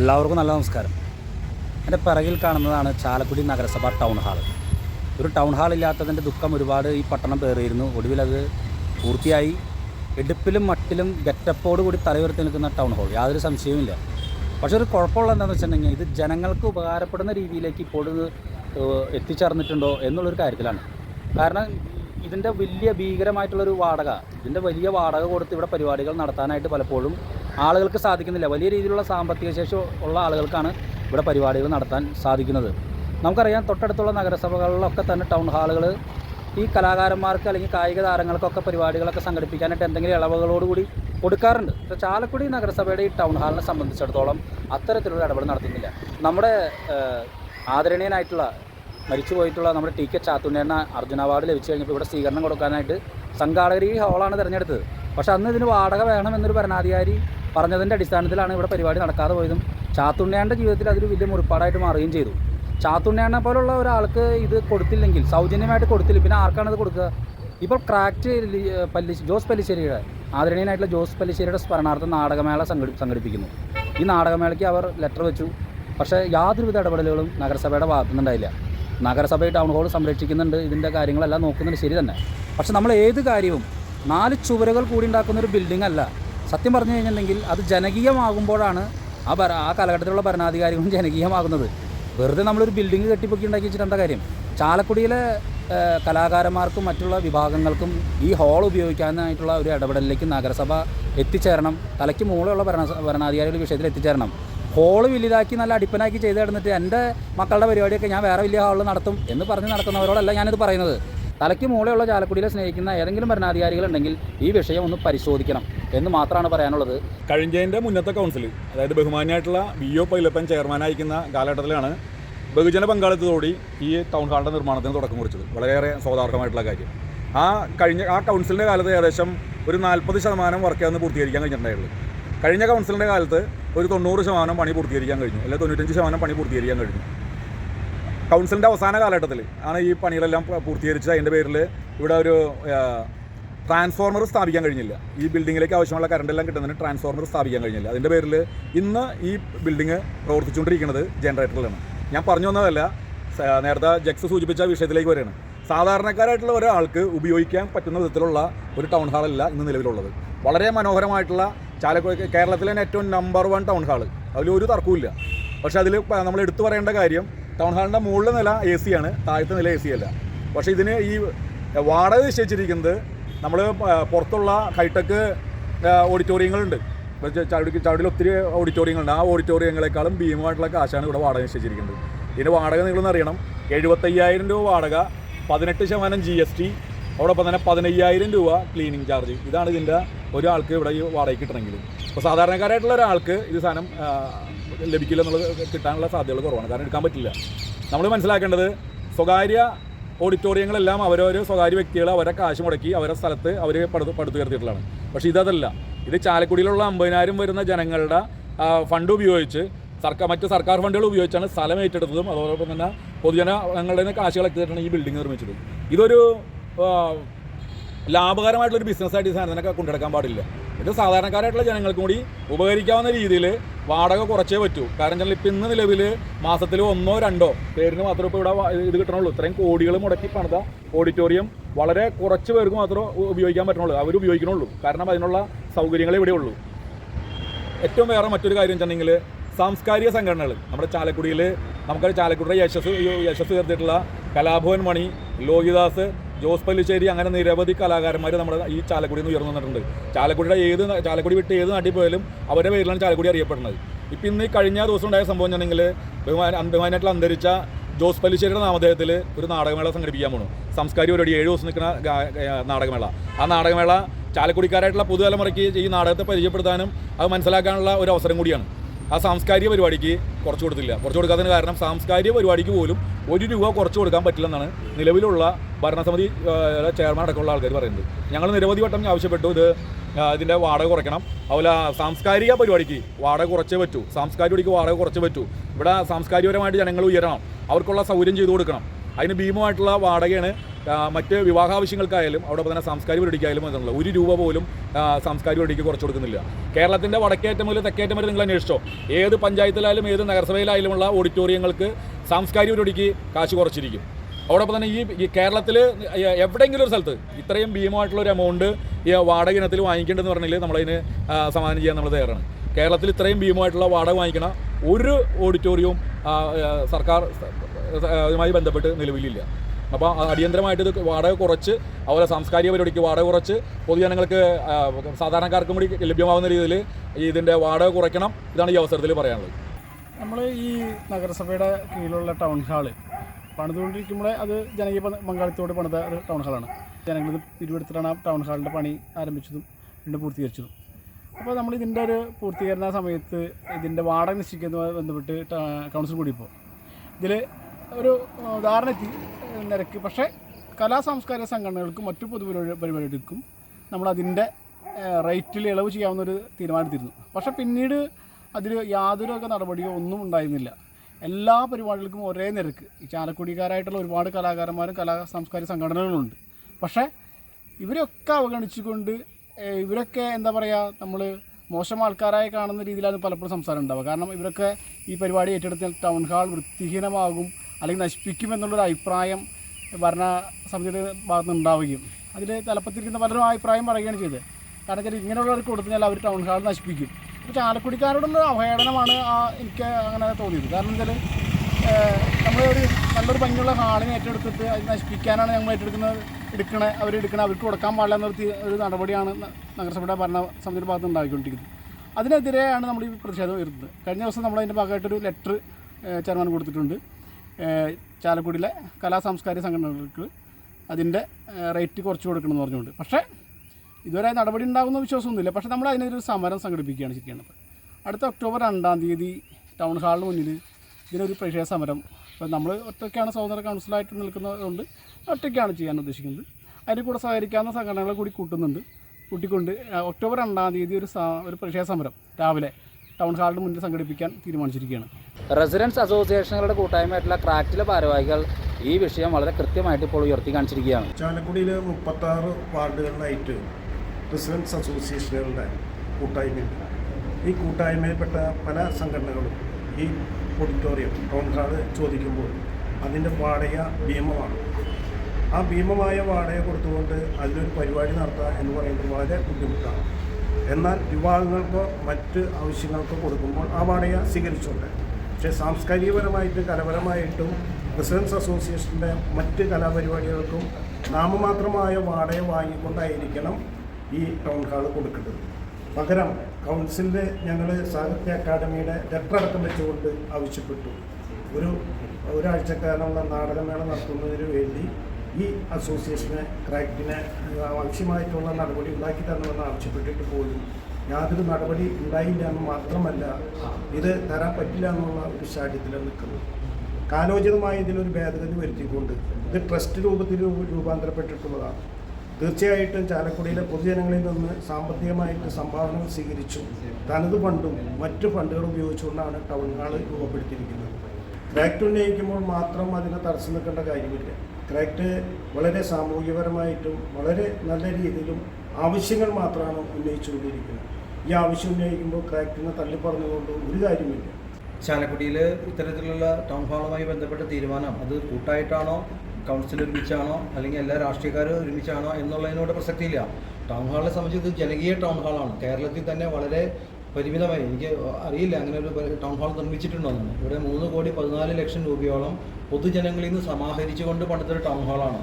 എല്ലാവർക്കും നല്ല നമസ്കാരം. എന്റെ പിറകിൽ കാണുന്നതാണ് ചാലക്കുടി നഗരസഭ ടൗൺ ഹാൾ. ഒരു ടൗൺ ഹാൾ ഇല്ലാത്തതിന്റെ ദുഃഖം ഒരുപാട് ഈ പട്ടണം പേറിയിരുന്നു. ഒടുവിൽ അത് പൂർത്തിയായി. എടുപ്പിലും മട്ടിലും ഗെറ്റപ്പോട് കൂടി തലയുയർത്തി നിൽക്കുന്ന ടൗൺ ഹാൾ. യാതൊരു സംശയവുമില്ല. പക്ഷേ ഒരു കുഴപ്പമുള്ള എന്താണെന്ന് വെച്ചിട്ടുണ്ടെങ്കിൽ ഇത് ജനങ്ങൾക്ക് ഉപകാരപ്പെടുന്ന രീതിയിലേക്ക് ഇപ്പോൾ എത്തിച്ചേർന്നിട്ടുണ്ടോ എന്നുള്ളൊരു കാര്യത്തിലാണ്. കാരണം ഇതിന്റെ വലിയ ഭീകരമായിട്ടുള്ളൊരു വാടക ഇതിന്റെ വലിയ വാടക കൊടുത്ത് ഇവിടെ പരിപാടികൾ നടത്താനായിട്ട് പലപ്പോഴും ആളുകൾക്ക് സാധിക്കുന്നില്ല. വലിയ രീതിയിലുള്ള സാമ്പത്തിക ശേഷി ഉള്ള ആളുകൾക്കാണ് ഇവിടെ പരിപാടികൾ നടത്താൻ സാധിക്കുന്നത്. നമുക്കറിയാം തൊട്ടടുത്തുള്ള നഗരസഭകളിലൊക്കെ തന്നെ ടൗൺ ഹാളുകൾ ഈ കലാകാരന്മാർക്ക് അല്ലെങ്കിൽ കായിക താരങ്ങൾക്കൊക്കെ പരിപാടികളൊക്കെ സംഘടിപ്പിക്കാനായിട്ട് എന്തെങ്കിലും ഇളവുകളോടുകൂടി കൊടുക്കാറുണ്ട്. പക്ഷേ ചാലക്കുടി നഗരസഭയുടെ ഈ ടൗൺ ഹാളിനെ സംബന്ധിച്ചിടത്തോളം അത്തരത്തിലുള്ള ഇടപെടൽ നടത്തുന്നില്ല. നമ്മുടെ ആദരണീയനായിട്ടുള്ള മരിച്ചു പോയിട്ടുള്ള നമ്മുടെ ടി കെ ചാത്തുണ്ണേന അർജുന അവാർഡ് ലഭിച്ചു കഴിഞ്ഞപ്പോൾ ഇവിടെ സ്വീകരണം കൊടുക്കാനായിട്ട് സംഘാടകർ ഈ ഹാളാണ് തിരഞ്ഞെടുത്തത്. പക്ഷേ അന്ന് ഇതിന് വാടക വേണമെന്നൊരു ഭരണാധികാരി പറഞ്ഞതിന്റെ അടിസ്ഥാനത്തിലാണ് ഇവിടെ പരിപാടി നടക്കാതെ പോയതും. ചാത്തുണ്ണയാന്റെ ജീവിതത്തിൽ അതൊരു വലിയ മുറിപ്പാടായിട്ട് മാറുകയും ചെയ്തു. ചാത്തുണ്ണേണ്ണ പോലുള്ള ഒരാൾക്ക് ഇത് കൊടുത്തില്ലെങ്കിൽ സൗജന്യമായിട്ട് കൊടുത്തില്ല പിന്നെ ആർക്കാണ് ഇത് കൊടുക്കുക? ഇപ്പോൾ ക്രാക്റ്റ് പല്ലി ജോസ് പല്ലിശ്ശേരിയുടെ ആദരണീയനായിട്ടുള്ള ജോസ് പല്ലിശ്ശേരിയുടെ സ്മരണാർത്ഥം നാടകമേള സംഘടി സംഘടിപ്പിക്കുന്നു. ഈ നാടകമേളയ്ക്ക് അവർ ലെറ്റർ വെച്ചു. പക്ഷേ യാതൊരുവിധ ഇടപെടലുകളും നഗരസഭയുടെ ഭാഗത്തുനിന്നുണ്ടായില്ല. നഗരസഭ ടൗൺ ഹാൾ സംരക്ഷിക്കുന്നുണ്ട് ഇതിന്റെ കാര്യങ്ങളെല്ലാം നോക്കുന്നുണ്ട് ശരി തന്നെ. പക്ഷെ നമ്മൾ ഏത് കാര്യവും നാല് ചുവരുകൾ കൂടി ഉണ്ടാക്കുന്ന ഒരു ബിൽഡിംഗ് അല്ല. സത്യം പറഞ്ഞു കഴിഞ്ഞിട്ടുണ്ടെങ്കിൽ അത് ജനകീയമാകുമ്പോഴാണ് ആ ഭര ആ കാലഘട്ടത്തിലുള്ള ഭരണാധികാരികളും ജനകീയമാകുന്നത്. വെറുതെ നമ്മളൊരു ബിൽഡിംഗ് കെട്ടിപ്പൊക്കി ഉണ്ടാക്കി വെച്ചിട്ട് കാര്യം? ചാലക്കുടിയിലെ കലാകാരന്മാർക്കും മറ്റുള്ള വിഭാഗങ്ങൾക്കും ഈ ഹാൾ ഉപയോഗിക്കാനായിട്ടുള്ള ഒരു ഇടപെടലിലേക്ക് നഗരസഭ എത്തിച്ചേരണം. തലയ്ക്ക് മുകളിലുള്ള ഭരണ ഭരണാധികാരികളുടെ വിഷയത്തിൽ എത്തിച്ചേരണം. ഹോൾ വലുതാക്കി നല്ല അടിപ്പനാക്കി ചെയ്ത് കിടന്നിട്ട് എന്റെ മക്കളുടെ പരിപാടിയൊക്കെ ഞാൻ വേറെ വലിയ ഹാളിൽ നടത്തും എന്ന് പറഞ്ഞ് നടത്തുന്നവരോടല്ല ഞാനിത് പറയുന്നത്. തലയ്ക്ക് മുകളിലുള്ള ചാലക്കുടിയിലെ സ്നേഹിക്കുന്ന ഏതെങ്കിലും ഭരണാധികാരികളുണ്ടെങ്കിൽ ഈ വിഷയം ഒന്ന് പരിശോധിക്കണം എന്ന് മാത്രമാണ് പറയാനുള്ളത്. കഴിഞ്ഞതിന്റെ മുന്നത്തെ കൗൺസിൽ അതായത് ബഹുമാനിയായിട്ടുള്ള വി ഒ പൈലപ്പൻ ചെയർമാനായിരിക്കുന്ന കാലഘട്ടത്തിലാണ് ബഹുജന പങ്കാളിത്തത്തോടി ഈ ടൗൺ ഹാളിന്റെ നിർമ്മാണത്തിന് തുടക്കം കുറിച്ചത്. വളരെയേറെ സ്വാധാർഹമായിട്ടുള്ള കാര്യം. ആ കഴിഞ്ഞ ആ കൗൺസിലിന്റെ കാലത്ത് ഏകദേശം ഒരു നാൽപ്പത് ശതമാനം വർക്ക് അന്ന് പൂർത്തീകരിക്കാൻ കഴിഞ്ഞിട്ടുണ്ടായുള്ളൂ കഴിഞ്ഞ കൗൺസിലിന്റെ കാലത്ത് ഒരു തൊണ്ണൂറ് ശതമാനം പണി പൂർത്തീകരിക്കാൻ കഴിഞ്ഞു. അല്ലെങ്കിൽ തൊണ്ണൂറ്റഞ്ച് ശതമാനം പണി പൂർത്തീകരിക്കാൻ കഴിഞ്ഞു. കൗൺസിലിന്റെ അവസാന കാലഘട്ടത്തിൽ ആണ് ഈ പണികളെല്ലാം പൂർത്തീകരിച്ച് അതിന്റെ പേരിൽ ഇവിടെ ഒരു ട്രാൻസ്ഫോർമർ സ്ഥാപിക്കാൻ കഴിഞ്ഞില്ല. ഈ ബിൽഡിങ്ങിലേക്ക് ആവശ്യമുള്ള കറണ്ട് എല്ലാം കിട്ടുന്നതിന് ട്രാൻസ്ഫോർമർ സ്ഥാപിക്കാൻ കഴിഞ്ഞില്ല. അതിന്റെ പേരിൽ ഇന്ന് ഈ ബിൽഡിംഗ് പ്രവർത്തിച്ചുകൊണ്ടിരിക്കുന്നത് ജനറേറ്ററിലാണ് ഞാൻ പറഞ്ഞു വന്നതല്ല നേരത്തെ ജക്സ് സൂചിപ്പിച്ച വിഷയത്തിലേക്ക് വരികയാണ്. സാധാരണക്കാരായിട്ടുള്ള ഒരാൾക്ക് ഉപയോഗിക്കാൻ പറ്റുന്ന വിധത്തിലുള്ള ഒരു ടൗൺ ഹാളല്ല ഇന്ന് നിലവിലുള്ളത്. വളരെ മനോഹരമായിട്ടുള്ള ചാലക്കുഴ കേരളത്തിലെ ഏറ്റവും നമ്പർ വൺ ടൗൺ ഹാൾ അതിലൊരു തർക്കവുമില്ല. പക്ഷേ അതിൽ നമ്മൾ എടുത്തു പറയേണ്ട കാര്യം ടൗൺ ഹാളിന്റെ മുകളിലെ നില എ സി ആണ്. താഴത്തെ നില എ സി അല്ല. പക്ഷേ ഇതിന് ഈ വാടക നിശ്ചയിച്ചിരിക്കുന്നത് നമ്മൾ പുറത്തുള്ള ഹൈടെക് ഓഡിറ്റോറിയങ്ങളുണ്ട് ചവിടിക്ക് ചവിടിയിൽ ഒത്തിരി ഓഡിറ്റോറിയങ്ങളുണ്ട് ആ ഓഡിറ്റോറിയങ്ങളെക്കാളും ഭീമമായിട്ടുള്ള കാശാണ് ഇവിടെ വാടക നിശ്ചയിച്ചിരിക്കുന്നത്. ഇതിന്റെ വാടക നിങ്ങളൊന്ന് അറിയണം. എഴുപത്തയ്യായിരം രൂപ വാടക പതിനെട്ട് ശതമാനം ജി എസ് ടി അതോടൊപ്പം തന്നെ പതിനയ്യായിരം രൂപ ക്ലീനിങ് ചാർജ് ഇതാണ് ഇതിന്റെ ഒരാൾക്ക് ഇവിടെ ഈ വാടകയ്ക്ക് കിട്ടണമെങ്കിൽ. അപ്പോൾ സാധാരണക്കാരായിട്ടുള്ള ഒരാൾക്ക് ഇത് സാധനം ലഭിക്കില്ല എന്നുള്ളത് കിട്ടാനുള്ള സാധ്യതകൾ കുറവാണ്. കാരണം എടുക്കാൻ പറ്റില്ല. നമ്മൾ മനസ്സിലാക്കേണ്ടത് സ്വകാര്യ ഓഡിറ്റോറിയങ്ങളെല്ലാം അവരവർ സ്വകാര്യ വ്യക്തികൾ അവരെ കാശ് മുടക്കി അവരെ സ്ഥലത്ത് അവർ പടുത്തു പടുത്തുയർത്തിയിട്ടുള്ളതാണ്. പക്ഷേ ഇതല്ല. ഇത് ചാലക്കുടിയിലുള്ള അമ്പതിനായിരം വരുന്ന ജനങ്ങളുടെ ഫണ്ട് ഉപയോഗിച്ച് സർക്കാർ മറ്റ് സർക്കാർ ഫണ്ടുകൾ ഉപയോഗിച്ചാണ് സ്ഥലം ഏറ്റെടുത്തതും അതോടൊപ്പം തന്നെ പൊതുജനങ്ങളുടെ ഞങ്ങളുടെ കളക്ട് ചെയ്തിട്ടാണ് ഈ ബിൽഡിംഗ് നിർമ്മിച്ചത്. ഇതൊരു ലാഭകരമായിട്ടുള്ളൊരു ബിസിനസ്സായിട്ട് ഈ സാധനത്തിനൊക്കെ കൊണ്ടെടുക്കാൻ പാടില്ല. ഇത് സാധാരണക്കാരായിട്ടുള്ള ജനങ്ങൾക്കും കൂടി ഉപകരിക്കാവുന്ന രീതിയിൽ വാടക കുറച്ചേ പറ്റൂ. കാരണം വെച്ചാൽ ഇപ്പം ഇന്ന് നിലവിൽ മാസത്തിൽ ഒന്നോ രണ്ടോ പേരിന് മാത്രമേ ഇപ്പോൾ ഇവിടെ ഇത് കിട്ടണുള്ളൂ. ഇത്രയും കോടികൾ മുടക്കി പണിത ഓഡിറ്റോറിയം വളരെ കുറച്ച് പേർക്ക് മാത്രമേ ഉപയോഗിക്കാൻ പറ്റണുള്ളൂ. അവർ ഉപയോഗിക്കണുള്ളൂ. കാരണം അതിനുള്ള സൗകര്യങ്ങൾ ഇവിടെ ഉള്ളൂ. ഏറ്റവും വേറെ മറ്റൊരു കാര്യം വെച്ചിട്ടുണ്ടെങ്കിൽ സാംസ്കാരിക സംഘടനകൾ നമ്മുടെ ചാലക്കുടിയിൽ നമുക്കൊരു ചാലക്കുടിയുടെ യശസ് യശസ് ചേർത്തിട്ടുള്ള കലാഭവൻ മണി ലോഹിദാസ് ജോസ് പല്ലിശ്ശേരി അങ്ങനെ നിരവധി കലാകാരന്മാർ നമ്മുടെ ഈ ചാലക്കുടിയിൽ നിന്ന് ഉയർന്നു വന്നിട്ടുണ്ട്. ചാലക്കുടിയുടെ ഏത് ചാലക്കുടി വിട്ട് ഏത് നാട്ടിൽ പോയാലും അവരുടെ പേരിലാണ് ചാലക്കുടി അറിയപ്പെടുന്നത്. ഇപ്പം ഇന്ന് കഴിഞ്ഞ ദിവസം ഉണ്ടായ സംഭവം വെച്ചിട്ടുണ്ടെങ്കിൽ ബഹുമാന ബഹുമാനായിട്ടുള്ള അന്തരിച്ച ജോസ് പല്ലിശ്ശേരിയുടെ നാമധേയത്തിൽ ഒരു നാടകമേള സംഘടിപ്പിക്കാൻ പോണു. സംസ്കാരി പരിപാടി ഏഴ് ദിവസം നിൽക്കുന്ന നാടകമേള. ആ നാടകമേള ചാലക്കുടിക്കാരായിട്ടുള്ള പുതുതലമുറയ്ക്ക് ഈ നാടകത്തെ പരിചയപ്പെടുത്താനും അത് മനസ്സിലാക്കാനുള്ള ഒരു അവസരം കൂടിയാണ്. ആ സാംസ്കാരിക പരിപാടിക്ക് കുറച്ച് കൊടുത്തില്ല. കുറച്ച് കൊടുക്കാത്തതിന് കാരണം സാംസ്കാരിക പരിപാടിക്ക് പോലും ഒരു രൂപ കുറച്ച് കൊടുക്കാൻ പറ്റില്ലെന്നാണ് നിലവിലുള്ള ഭരണസമിതി ചെയർമാൻ അടക്കമുള്ള ആൾക്കാർ പറയുന്നത്. ഞങ്ങൾ നിരവധി വട്ടം ആവശ്യപ്പെട്ടു ഇത് ഇതിന്റെ വാടക കുറയ്ക്കണം. അതുപോലെ സാംസ്കാരിക പരിപാടിക്ക് വാടക കുറച്ചേ പറ്റൂ. സാംസ്കാരിക പരിപാടിക്ക് വാടക കുറച്ചേ പറ്റൂ. ഇവിടെ സാംസ്കാരികപരമായിട്ട് ജനങ്ങൾ ഉയരണം. അവർക്കുള്ള സൗകര്യം ചെയ്തു കൊടുക്കണം. അതിന് ഭീമമായിട്ടുള്ള വാടകയാണ് മറ്റ് വിവാഹ ആവശ്യങ്ങൾക്കായാലും അവിടെ തന്നെ സാംസ്കാരിക പരിപാടിക്കായാലും എന്നുള്ള ഒരു രൂപ പോലും സാംസ്കാരിക പരിപാടിക്ക് കുറച്ച് കൊടുക്കുന്നില്ല. കേരളത്തിന്റെ വടക്കേറ്റം മുതൽ തെക്കേറ്റം വരെ നിങ്ങൾ അന്വേഷിച്ചോ. ഏത് പഞ്ചായത്തിലായാലും ഏത് നഗരസഭയിലായാലുമുള്ള ഓഡിറ്റോറിയങ്ങൾക്ക് സാംസ്കാരിക പരിപാടിക്ക് കാശ് കുറച്ചിരിക്കും. അതോടൊപ്പം തന്നെ ഈ കേരളത്തിൽ എവിടെയെങ്കിലും ഒരു സ്ഥലത്ത് ഇത്രയും ഭീമമായിട്ടുള്ള ഒരു എമൗണ്ട് ഈ വാടക ഇനത്തിൽ വാങ്ങിക്കേണ്ടതെന്ന് പറഞ്ഞാൽ നമ്മളതിന് സമാധാനം ചെയ്യാൻ നമ്മൾ തയ്യാറാണ്. കേരളത്തിൽ ഇത്രയും ഭീമമായിട്ടുള്ള വാടക വാങ്ങിക്കണ ഒരു ഓഡിറ്റോറിയവും സർക്കാർ അതുമായി ബന്ധപ്പെട്ട് നിലവിലില്ല. അപ്പോൾ അടിയന്തരമായിട്ട് ഇത് വാടക കുറച്ച് അതുപോലെ സാംസ്കാരിക പരിപാടിക്ക് വാടക കുറച്ച് പൊതുജനങ്ങൾക്ക് സാധാരണക്കാർക്കും കൂടി ലഭ്യമാകുന്ന രീതിയിൽ ഇതിന്റെ വാടക കുറയ്ക്കണം ഇതാണ് ഈ അവസരത്തിൽ പറയാനുള്ളത്. നമ്മൾ ഈ നഗരസഭയുടെ കീഴിലുള്ള ടൗൺ ഹാൾ പണിതുകൊണ്ടിരിക്കുമ്പോൾ അത് ജനകീയ പങ്കാളിത്തോട് പണിത ഒരു ടൗൺ ഹാളാണ് ജനങ്ങളിത് പിരിവെടുത്തിട്ടാണ് ആ ടൗൺ ഹാളിന്റെ പണി ആരംഭിച്ചതും പിന്നെ പൂർത്തീകരിച്ചതും. അപ്പോൾ നമ്മൾ ഇതിന്റെ ഒരു പൂർത്തീകരണ സമയത്ത് ഇതിന്റെ വാടക നിശ്ചയിക്കുന്ന ബന്ധപ്പെട്ട് കൗൺസിൽ കൂടിയപ്പോൾ ഇതിൽ ഒരു ഉദാഹരണ നിരക്ക്. പക്ഷേ കലാ സാംസ്കാരിക സംഘടനകൾക്കും മറ്റു പൊതുപരിപാടി പരിപാടികൾക്കും നമ്മൾ അതിന്റെ റേറ്റിൽ ഇളവ് ചെയ്യാവുന്ന ഒരു തീരുമാനത്തിരുന്നു പക്ഷേ പിന്നീട് അതിൽ യാതൊരു നടപടിയോ ഒന്നും ഉണ്ടായിരുന്നില്ല. എല്ലാ പരിപാടികൾക്കും ഒരേ നിരക്ക്. ഈ ചാലക്കുടിക്കാരായിട്ടുള്ള ഒരുപാട് കലാകാരന്മാരും കലാ സാംസ്കാരിക സംഘടനകളുണ്ട്. പക്ഷേ ഇവരൊക്കെ അവഗണിച്ചുകൊണ്ട് ഇവരൊക്കെ എന്താ പറയുക നമ്മൾ മോശം ആൾക്കാരായി കാണുന്ന രീതിയിലാണ് പലപ്പോഴും സംസാരം ഉണ്ടാവുക. കാരണം ഇവരൊക്കെ ഈ പരിപാടി ഏറ്റെടുത്താൽ ടൗൺ ഹാൾ വൃത്തിഹീനമാകും അല്ലെങ്കിൽ നശിപ്പിക്കും എന്നുള്ളൊരു അഭിപ്രായം ഭരണ സമിതിയുടെ ഭാഗത്ത് നിന്നുണ്ടാവുകയും അതിൽ തലപ്പത്തിരിക്കുന്ന പലരും അഭിപ്രായം പറയുകയാണ് ചെയ്തത്. കാരണം വെച്ചാൽ ഇങ്ങനെയുള്ളവർക്ക് കൊടുത്തു കഴിഞ്ഞാൽ അവർ ടൗൺ ഹാൾ നശിപ്പിക്കും. ചാലക്കുടിക്കാരോടുള്ള അവഹേളനമാണ് ആ എനിക്ക് അങ്ങനെ തോന്നിയത്. കാരണം നമ്മൾ ഒരു നല്ലൊരു ഭംഗിയുള്ള ഹാളിനെ ഏറ്റെടുത്തിട്ട് അത് നശിപ്പിക്കാനാണ് ഞങ്ങൾ ഏറ്റെടുക്കുന്നത്. എടുക്കണേ അവർ എടുക്കണേ അവർക്ക് കൊടുക്കാൻ പാടില്ല എന്നൊരു ഒരു നടപടിയാണ് നഗരസഭയുടെ ഭരണ സമിതിയുടെ ഭാഗത്ത് ഉണ്ടായിക്കൊണ്ടിരിക്കുന്നത് അതിനെതിരെയാണ് നമ്മൾ ഈ പ്രതിഷേധം ഉയർത്തുന്നത്. കഴിഞ്ഞ ദിവസം നമ്മൾ അതിന്റെ ഭാഗമായിട്ടൊരു ലെറ്റർ ചെയർമാൻ കൊടുത്തിട്ടുണ്ട്. ചാലക്കുടിയിലെ കലാ സാംസ്കാരിക സംഘടനകൾക്ക് അതിന്റെ റേറ്റ് കുറച്ച് കൊടുക്കണമെന്ന് പറഞ്ഞുകൊണ്ട്. പക്ഷേ ഇതുവരെ നടപടി ഉണ്ടാകുന്ന വിശ്വാസമൊന്നുമില്ല. പക്ഷേ നമ്മൾ അതിനൊരു സമരം സംഘടിപ്പിക്കുകയാണ് ശരിക്കും അടുത്ത ഒക്ടോബർ രണ്ടാം തീയതി ടൗൺ ഹാളിന് മുന്നിൽ ഇതിനൊരു പ്രതിഷേധ സമരം. ഇപ്പം നമ്മൾ ഒറ്റയ്ക്കാണ് സ്വതന്ത്ര കൗൺസിലായിട്ട് നിൽക്കുന്നതുകൊണ്ട് ഒറ്റയ്ക്കാണ് ചെയ്യാൻ ഉദ്ദേശിക്കുന്നത്. അതിന് കൂടെ സഹകരിക്കാവുന്ന സംഘടനകളെ കൂടി കൂട്ടുന്നുണ്ട്. കൂട്ടിക്കൊണ്ട് ഒക്ടോബർ രണ്ടാം തീയതി ഒരു സ- ഒരു പ്രതിഷേധ സമരം രാവിലെ ടൗൺ ഹാളിന് മുന്നിൽ സംഘടിപ്പിക്കാൻ തീരുമാനിച്ചിരിക്കുകയാണ്. റെസിഡൻസ് അസോസിയേഷനുകളുടെ കൂട്ടായ്മയായിട്ടുള്ള ക്രാറ്റിലെ ഭാരവാഹികൾ ഈ വിഷയം വളരെ കൃത്യമായിട്ട് ഇപ്പോൾ ഉയർത്തി കാണിച്ചിരിക്കുകയാണ്. ചാലക്കുടിയിൽ മുപ്പത്താറ് വാർഡുകളിലായിട്ട് റെസിഡൻസ് അസോസിയേഷനുകളുടെ കൂട്ടായ്മയുണ്ട്. ഈ കൂട്ടായ്മയിൽപ്പെട്ട പല സംഘടനകളും ഈ ഓഡിറ്റോറിയം ടൗൺ ഹാൾ ചോദിക്കുമ്പോൾ അതിന്റെ വാടക ഭീമമാണ്. ആ ഭീമമായ വാടക കൊടുത്തുകൊണ്ട് അതിലൊരു പരിപാടി നടത്തുക എന്ന് പറയുന്നത് വളരെ ബുദ്ധിമുട്ടാണ്. എന്നാൽ വിവാഹങ്ങൾക്കോ മറ്റ് ആവശ്യങ്ങൾക്കോ കൊടുക്കുമ്പോൾ ആ വാടക സ്വീകരിച്ചുകൊണ്ട്. പക്ഷേ സാംസ്കാരികപരമായിട്ടും കലപരമായിട്ടും റെസിഡൻസ് അസോസിയേഷന്റെ മറ്റ് കലാപരിപാടികൾക്കും നാമമാത്രമായ വാടക വാങ്ങിക്കൊണ്ടായിരിക്കണം ഈ ടൗൺ ഹാൾ കൊടുക്കേണ്ടത് പകരം കൗൺസിലിന്റെ ഞങ്ങൾ സാഹിത്യ അക്കാദമിയുടെ ലെറ്റർ അടക്കം വെച്ചുകൊണ്ട് ആവശ്യപ്പെട്ടു. ഒരു ഒരാഴ്ചക്കാലമുള്ള നാടകമേള നടത്തുന്നതിന് വേണ്ടി ഈ അസോസിയേഷനെ ക്രാക്റ്റിന് ആവശ്യമായിട്ടുള്ള നടപടി ഉണ്ടാക്കി തരണമെന്ന് ആവശ്യപ്പെട്ടിട്ട് പോലും യാതൊരു നടപടി ഉണ്ടായില്ല എന്ന് മാത്രമല്ല ഇത് തരാൻ പറ്റില്ല എന്നുള്ള ഒരു സാഹചര്യത്തിലാണ് നിൽക്കുന്നത്. കാലോചിതമായി ഇതിലൊരു ഭേദഗതി വരുത്തിക്കൊണ്ട് ഇത് ട്രസ്റ്റ് രൂപത്തിൽ രൂപാന്തരപ്പെട്ടിട്ടുള്ളതാണ്. തീർച്ചയായിട്ടും ചാലക്കുടിയിലെ പൊതുജനങ്ങളിൽ നിന്ന് സാമ്പത്തികമായിട്ട് സംഭാവനകൾ സ്വീകരിച്ചു. തനത് ഫണ്ടും മറ്റു ഫണ്ടുകൾ ഉപയോഗിച്ചുകൊണ്ടാണ് ടൗൺ ഹാൾ രൂപപ്പെടുത്തിയിരിക്കുന്നത്. ക്രാക്ട് ഉന്നയിക്കുമ്പോൾ മാത്രം അതിനെ തടസ്സം നിൽക്കേണ്ട കാര്യമില്ല. ക്രാക്റ്റ് വളരെ സാമൂഹികപരമായിട്ടും വളരെ നല്ല രീതിയിലും ആവശ്യങ്ങൾ മാത്രമാണ് ഉന്നയിച്ചുകൊണ്ടിരിക്കുന്നത്. ഈ ആവശ്യം ഉന്നയിക്കുമ്പോൾ ക്രാക്ടിനെ തള്ളിപ്പറഞ്ഞുകൊണ്ട് ഒരു കാര്യമില്ല. ചാലക്കുടിയിൽ ഇത്തരത്തിലുള്ള ടൗൺ ഹാളുമായി ബന്ധപ്പെട്ട തീരുമാനം അത് കൂട്ടായിട്ടാണോ കൗൺസിൽ ഒരുമിച്ചാണോ അല്ലെങ്കിൽ എല്ലാ രാഷ്ട്രീയക്കാരും ഒരുമിച്ചാണോ എന്നുള്ളതിനോട് പ്രസക്തിയില്ല. ടൗൺ ഹാളിനെ സംബന്ധിച്ച് ഇത് ജനകീയ ടൗൺ ഹാളാണ് കേരളത്തിൽ തന്നെ വളരെ പരിമിതമായി എനിക്ക് അറിയില്ല അങ്ങനെ ഒരു ടൗൺ ഹാൾ നിർമ്മിച്ചിട്ടുണ്ടോ എന്ന്. ഇവിടെ മൂന്ന് കോടി പതിനാല് ലക്ഷം രൂപയോളം പൊതുജനങ്ങളിൽ നിന്ന് സമാഹരിച്ചുകൊണ്ട് പണിതൊരു ടൗൺ ഹാളാണ്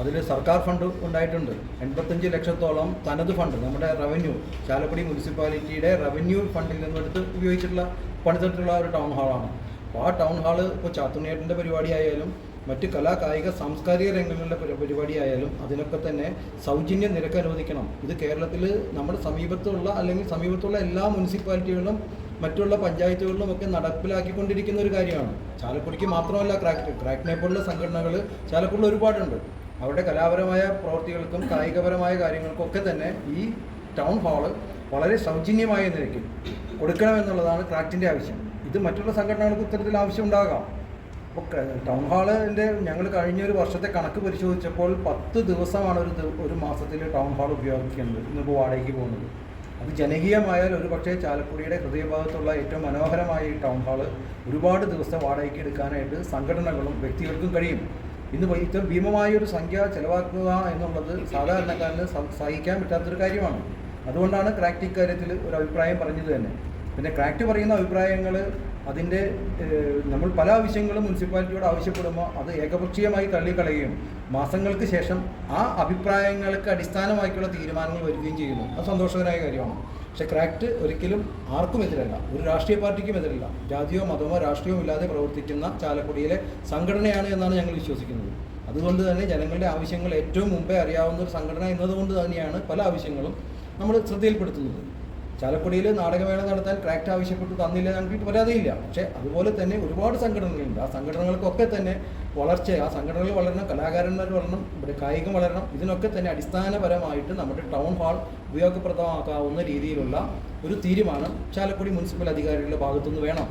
അതിൽ സർക്കാർ ഫണ്ട് ഉണ്ടായിട്ടുണ്ട്. എൺപത്തഞ്ച് ലക്ഷത്തോളം തനത് ഫണ്ട് നമ്മുടെ റവന്യൂ ചാലക്കുടി മുനിസിപ്പാലിറ്റിയുടെ റവന്യൂ ഫണ്ടിൽ നിന്നെടുത്ത് ഉപയോഗിച്ചിട്ടുള്ള പണിതിട്ടുള്ള ഒരു ടൗൺ ഹാളാണ് അപ്പോൾ ആ ടൗൺ ഹാൾ ഇപ്പോൾ ചാത്തുണ്ണിയേട്ടന്റെ പരിപാടിയായാലും മറ്റ് കലാ കായിക സാംസ്കാരിക രംഗങ്ങളുടെ പരി- പരിപാടിയായാലും അതിനൊക്കെ തന്നെ സൗജന്യ നിരക്ക് അനുവദിക്കണം ഇത് കേരളത്തിൽ നമ്മുടെ സമീപത്തുള്ള അല്ലെങ്കിൽ സമീപത്തുള്ള എല്ലാ മുനിസിപ്പാലിറ്റികളിലും മറ്റുള്ള പഞ്ചായത്തുകളിലും ഒക്കെ നടപ്പിലാക്കിക്കൊണ്ടിരിക്കുന്ന ഒരു കാര്യമാണ്. ചാലക്കുടിക്ക് മാത്രമല്ല ക്രാക്ക് ക്രാക്കിനെ പോലുള്ള സംഘടനകൾ ചാലക്കുടിയിൽ ഒരുപാടുണ്ട്. അവരുടെ കലാപരമായ പ്രവൃത്തികൾക്കും കായികപരമായ കാര്യങ്ങൾക്കും ഒക്കെ തന്നെ ഈ ടൗൺ ഹാൾ വളരെ സൗജന്യമായ നിരക്കിൽ കൊടുക്കണമെന്നുള്ളതാണ് ക്രാക്ടിന്റെ ആവശ്യം. ഇത് മറ്റുള്ള സംഘടനകൾക്ക് ഇത്തരത്തിൽ ആവശ്യം അപ്പോൾ ടൗൺ ഹാളിന്റെ ഞങ്ങൾ കഴിഞ്ഞ ഒരു വർഷത്തെ കണക്ക് പരിശോധിച്ചപ്പോൾ പത്ത് ദിവസമാണ് ഒരു ഒരു മാസത്തിൽ ടൗൺ ഹാൾ ഉപയോഗിക്കുന്നത്. ഇന്നിപ്പോൾ വാടകയ്ക്ക് പോകുന്നത്. അത് ജനകീയമായാൽ ഒരു പക്ഷേ ചാലക്കുടിയുടെ ഹൃദയഭാഗത്തുള്ള ഏറ്റവും മനോഹരമായ ഈ ടൗൺ ഹാൾ ഒരുപാട് ദിവസത്തെ വാടകയ്ക്ക് എടുക്കാനായിട്ട് സംഘടനകളും വ്യക്തികൾക്കും കഴിയും. ഇന്ന് ഇത്ര ഭീമമായ ഒരു സംഖ്യ ചെലവാക്കുക എന്നുള്ളത് സാധാരണക്കാരന് സഹിക്കാൻ പറ്റാത്തൊരു കാര്യമാണ്. അതുകൊണ്ടാണ് ക്രാക്റ്റ് കാര്യത്തിൽ ഒരു അഭിപ്രായം പറഞ്ഞത് തന്നെ. പിന്നെ ക്രാക്റ്റ് പറയുന്ന അഭിപ്രായങ്ങൾ അതിന്റെ നമ്മൾ പല ആവശ്യങ്ങളും മുനിസിപ്പാലിറ്റിയോട് ആവശ്യപ്പെടുമ്പോൾ അത് ഏകപക്ഷീയമായി തള്ളിക്കളയുകയും മാസങ്ങൾക്ക് ശേഷം ആ അഭിപ്രായങ്ങൾക്ക് അടിസ്ഥാനമാക്കിയുള്ള തീരുമാനങ്ങൾ വരികയും ചെയ്യുന്നു. അത് സന്തോഷകരമായ കാര്യമാണ്. പക്ഷേ ക്രാക്ട് ഒരിക്കലും ആർക്കും എതിരല്ല. ഒരു രാഷ്ട്രീയ പാർട്ടിക്കും എതിരല്ല. ജാതിയോ മതമോ രാഷ്ട്രീയമോ ഇല്ലാതെ പ്രവർത്തിക്കുന്ന ചാലക്കുടിയിലെ സംഘടനയാണ് എന്നാണ് ഞങ്ങൾ വിശ്വസിക്കുന്നത്. അതുകൊണ്ട് തന്നെ ജനങ്ങളുടെ ആവശ്യങ്ങൾ ഏറ്റവും മുമ്പേ അറിയാവുന്ന ഒരു സംഘടന എന്നതുകൊണ്ട് തന്നെയാണ് പല ആവശ്യങ്ങളും നമ്മൾ ശ്രദ്ധയിൽപ്പെടുത്തുന്നത്. ചാലക്കുടിയിൽ നാടകമേള നടത്താൻ ട്രാക്ട് ആവശ്യപ്പെട്ട് തന്നില്ല ഞങ്ങൾക്ക് പരാതിയില്ല. പക്ഷേ അതുപോലെ തന്നെ ഒരുപാട് സംഘടനകളുണ്ട്. ആ സംഘടനകൾക്കൊക്കെ തന്നെ വളർച്ച ആ സംഘടനകൾ വളരണം കലാകാരന്മാർ വളരണം ഇവിടെ കായികം വളരണം ഇതിനൊക്കെ തന്നെ അടിസ്ഥാനപരമായിട്ട് നമ്മുടെ ടൗൺ ഹാൾ ഉപയോഗപ്രദമാക്കാവുന്ന രീതിയിലുള്ള ഒരു തീരുമാനം ചാലക്കുടി മുനിസിപ്പൽ അധികാരികളുടെ ഭാഗത്തുനിന്ന് വേണം.